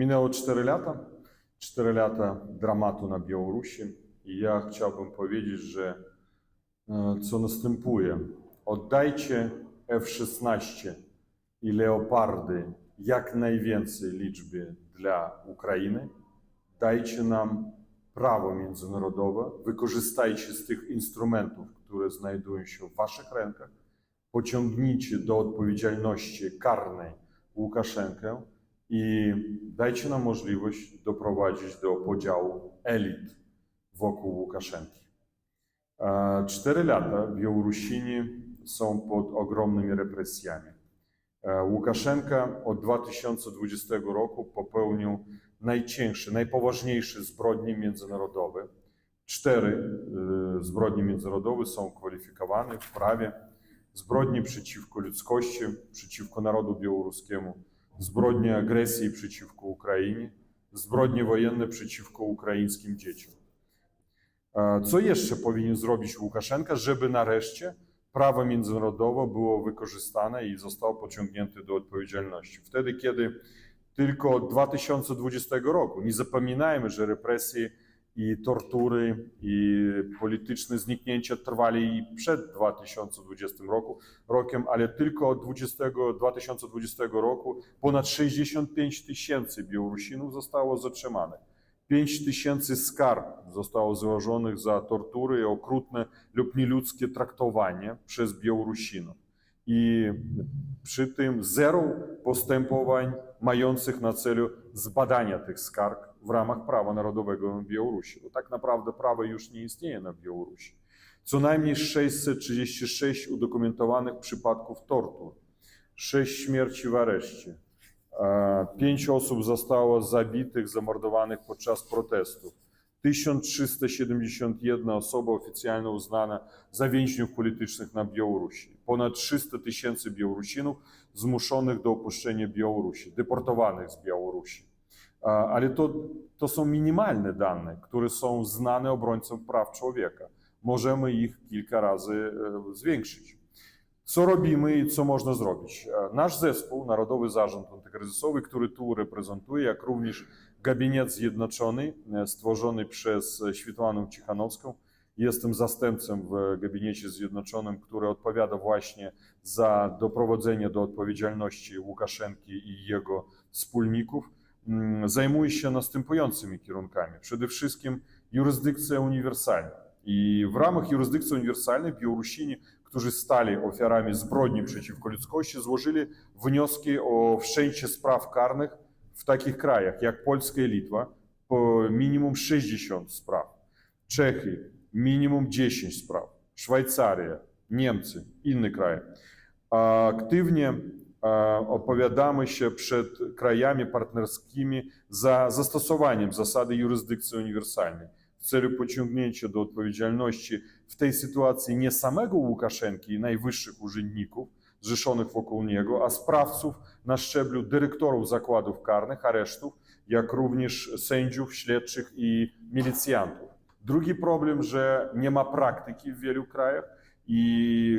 Minęło 4 lata, 4 lata dramatu na Białorusi. I ja chciałbym powiedzieć, że e, co następuje. Oddajcie F-16 i Leopardy jak najwięcej liczbie dla Ukrainy. Dajcie nam prawo międzynarodowe, wykorzystajcie z tych instrumentów, które znajdują się w waszych rękach, pociągnijcie do odpowiedzialności karnej Łukaszenkę i dajcie nam możliwość doprowadzić do podziału elit wokół Łukaszenki. Cztery lata Białorusini są pod ogromnymi represjami. Łukaszenka od 2020 roku popełnił najcięższe, najpoważniejsze zbrodnie międzynarodowe. Cztery e, zbrodnie międzynarodowe są kwalifikowane w prawie. Zbrodnie przeciwko ludzkości, przeciwko narodu białoruskiemu, zbrodnie agresji przeciwko Ukrainie, zbrodnie wojenne przeciwko ukraińskim dzieciom. Co jeszcze powinien zrobić Łukaszenka, żeby nareszcie prawo międzynarodowe było wykorzystane i zostało pociągnięte do odpowiedzialności? Wtedy, kiedy tylko od 2020 roku, nie zapominajmy, że represje i tortury i polityczne zniknięcia trwali i przed 2020 roku, rokiem, ale tylko od 20, 2020 roku ponad 65 tysięcy Białorusinów zostało zatrzymanych. 5 tysięcy skarg zostało złożonych za tortury, okrutne lub nieludzkie traktowanie przez Białorusinów. I przy tym zero postępowań mających na celu zbadania tych skarg w ramach prawa narodowego Białorusi. Bo tak naprawdę prawo już nie istnieje na Białorusi. Co najmniej 636 udokumentowanych przypadków tortur, 6 śmierci w areszcie, e, 5 osób zostało zabitych, zamordowanych podczas protestów. 1371 osoba oficjalnie uznana za więźniów politycznych na Białorusi. Ponad 300 tysięcy Białorusinów zmuszonych do opuszczenia Białorusi, deportowanych z Białorusi. Ale to, są minimalne dane, które są znane obrońcom praw człowieka. Możemy ich kilka razy e, zwiększyć. Co robimy i co można zrobić? E, Nasz zespół, Narodowy Zarząd Antykryzysowy, który tu reprezentuję, jak również Gabinet Zjednoczony, e, stworzony przez Światłanę Cichanowską. Jestem zastępcą w Gabinecie Zjednoczonym, który odpowiada właśnie za doprowadzenie do odpowiedzialności Łukaszenki i jego wspólników. Mm, Zajmuje się następującymi kierunkami. Przede wszystkim jurysdykcja uniwersalna. I w ramach jurysdykcji uniwersalnej Białorusini, którzy stali ofiarami zbrodni przeciwko ludzkości, złożyli wnioski o wszczęcie spraw karnych w takich krajach jak Polska i Litwa, po minimum 60 spraw, Czechy minimum 10 spraw, Szwajcaria, Niemcy, inne kraje. Aktywnie opowiadamy się przed krajami partnerskimi za zastosowaniem zasady jurysdykcji uniwersalnej w celu pociągnięcia do odpowiedzialności w tej sytuacji nie samego Łukaszenki i najwyższych urzędników zrzeszonych wokół niego, a sprawców na szczeblu dyrektorów zakładów karnych, aresztów, jak również sędziów, śledczych i milicjantów. Drugi problem, że nie ma praktyki w wielu krajach i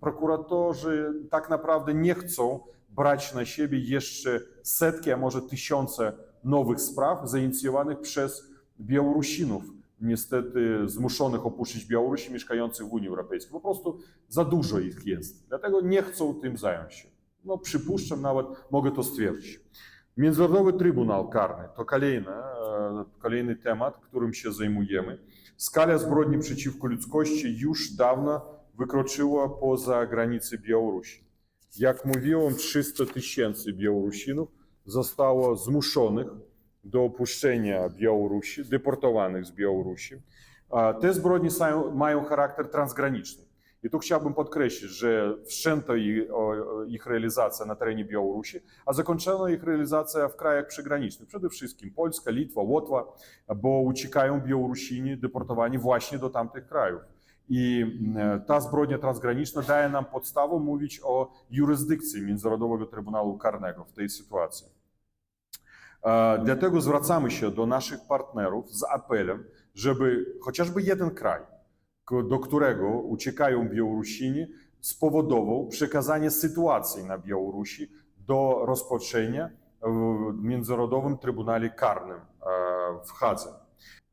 prokuratorzy tak naprawdę nie chcą brać na siebie jeszcze setki, a może tysiące nowych spraw zainicjowanych przez Białorusinów, niestety zmuszonych opuścić Białoruś, mieszkających w Unii Europejskiej. Po prostu za dużo ich jest, dlatego nie chcą tym zająć się. No przypuszczam nawet, mogę to stwierdzić. Międzynarodowy Trybunał Karny to kolejny, e, kolejny temat, którym się zajmujemy. Skala zbrodni przeciwko ludzkości już dawno wykroczyła poza granice Białorusi. Jak mówiłem, 300 tysięcy Białorusinów zostało zmuszonych do opuszczenia Białorusi, deportowanych z Białorusi. Te zbrodnie mają charakter transgraniczny. I tu chciałbym podkreślić, że wszczęto ich realizacja na terenie Białorusi, a zakończono ich realizacja w krajach przygranicznych, przede wszystkim Polska, Litwa, Łotwa, bo uciekają Białorusini deportowani właśnie do tamtych krajów. Ta zbrodnia transgraniczna daje nam podstawę mówić o jurysdykcji Międzynarodowego Trybunału Karnego w tej sytuacji. E, Dlatego zwracamy się do naszych partnerów z apelem, żeby chociażby jeden kraj, do którego uciekają Białorusini, spowodował przekazanie sytuacji na Białorusi do rozpatrzenia w Międzynarodowym Trybunale Karnym e, w Hadze.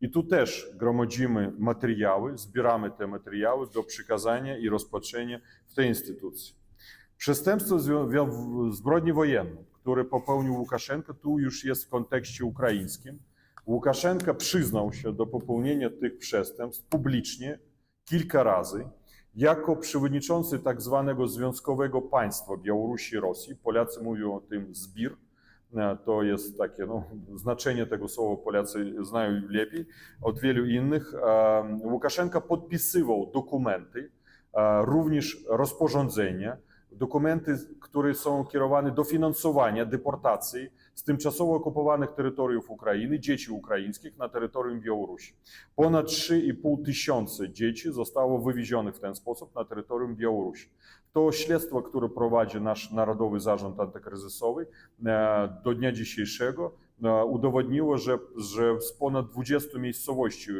I tu też gromadzimy materiały, zbieramy te materiały do przekazania i rozpatrzenia w tej instytucji. Przestępstwo zbrodni wojennej, które popełnił Łukaszenko, tu już jest w kontekście ukraińskim. Łukaszenka przyznał się do popełnienia tych przestępstw publicznie kilka razy. Jako przewodniczący tak zwanego Związkowego Państwa Białorusi i Rosji, Polacy mówią o tym zbir, E, no, znaczenie tego słowa Polacy znają lepiej od wielu innych. E, Łukaszenka podpisywał dokumenty, e, również rozporządzenia, dokumenty, które są kierowane do finansowania deportacji z tymczasowo okupowanych terytoriów Ukrainy dzieci ukraińskich na terytorium Białorusi. Ponad 3,5 tysiące dzieci zostało wywiezionych w ten sposób na terytorium Białorusi. To śledztwo, które prowadzi nasz Narodowy Zarząd Antykryzysowy e, do dnia dzisiejszego e, udowodniło, że, że z ponad 20 miejscowości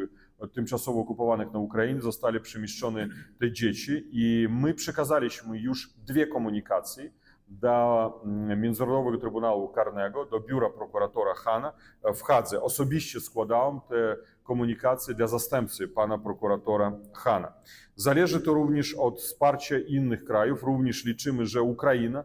tymczasowo okupowanych na Ukrainie zostali przemieszczone te dzieci i my przekazaliśmy już dwie komunikacje do mm, Międzynarodowego Trybunału Karnego, do biura prokuratora Hana w Hadze. Osobiście składałem te komunikacje dla zastępcy pana prokuratora Hana. Zależy to również od wsparcia innych krajów. Również liczymy, że Ukraina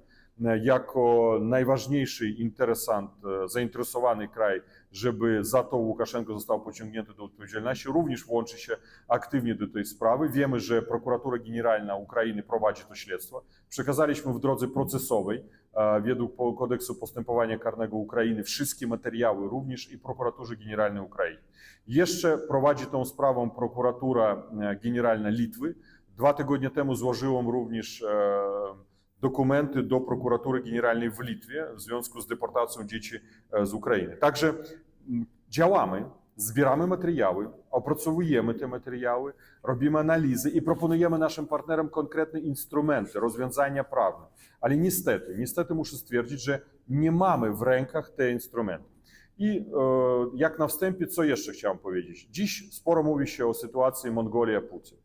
jako najważniejszy interesant, e, zainteresowany kraj, żeby za to Łukaszenko został pociągnięty do odpowiedzialności, również włączy się aktywnie do tej sprawy. Wiemy, że prokuratura generalna Ukrainy prowadzi to śledztwo. Przekazaliśmy w drodze procesowej, e, według kodeksu postępowania karnego Ukrainy, wszystkie materiały, również i prokuraturze generalnej Ukrainy. Jeszcze prowadzi tą sprawą prokuratura e, generalna Litwy. Dwa tygodnie temu złożyłem również dokumenty do prokuratury generalnej w Litwie w związku z deportacją dzieci e, z Ukrainy. Także m, działamy, zbieramy materiały, opracowujemy te materiały, robimy analizy i proponujemy naszym partnerom konkretne instrumenty, rozwiązania prawne. Ale niestety, niestety muszę stwierdzić, że nie mamy w rękach te instrumenty. I e, jak na wstępie, co jeszcze chciałem powiedzieć? Dziś sporo mówi się o sytuacji Mongolia-Putin.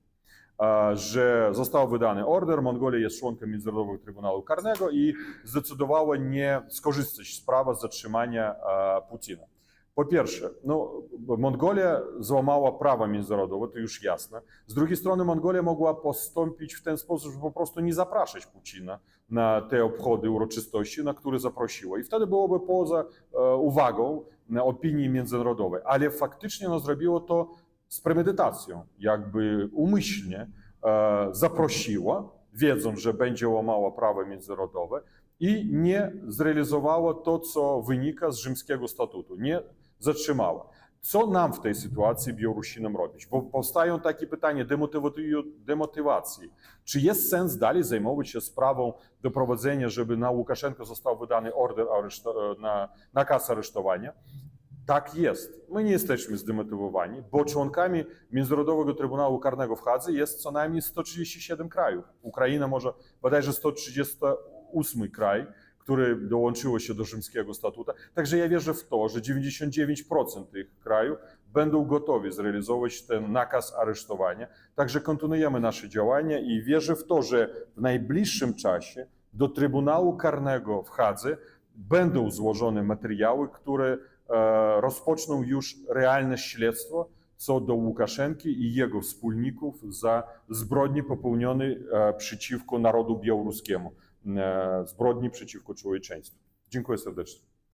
Że został wydany order, Mongolia jest członkiem Międzynarodowego Trybunału Karnego i zdecydowała nie skorzystać z prawa zatrzymania Putina. Po pierwsze, no, Mongolia złamała prawa międzynarodowe, to już jasne. Z drugiej strony Mongolia mogła postąpić w ten sposób, że po prostu nie zapraszać Putina na te obchody, uroczystości, na które zaprosiła. I wtedy byłoby poza e, uwagą opinii międzynarodowej. Ale faktycznie no, zrobiło to z premedytacją, jakby umyślnie e, zaprosiła, wiedząc, że będzie łamała prawa międzynarodowe i nie zrealizowała to, co wynika z rzymskiego statutu. Nie zatrzymała. Co nam w tej sytuacji Białorusinom robić? Bo powstają takie pytania demotywacji. Czy jest sens dalej zajmować się sprawą doprowadzenia, żeby na Łukaszenko został wydany order na nakaz aresztowania? Tak jest. My nie jesteśmy zdemotywowani, bo członkami Międzynarodowego Trybunału Karnego w Hadze jest co najmniej 137 krajów. Ukraina może bodajże 138 kraj, który dołączyło się do rzymskiego statutu. Także ja wierzę w to, że 99% tych krajów będą gotowi zrealizować ten nakaz aresztowania. Także kontynuujemy nasze działania i wierzę w to, że w najbliższym czasie do Trybunału Karnego w Hadze będą złożone materiały, które rozpoczną już realne śledztwo co do Łukaszenki i jego wspólników za zbrodnie popełnione e, przeciwko narodu białoruskiemu, e, zbrodni przeciwko człowieczeństwu. Dziękuję serdecznie.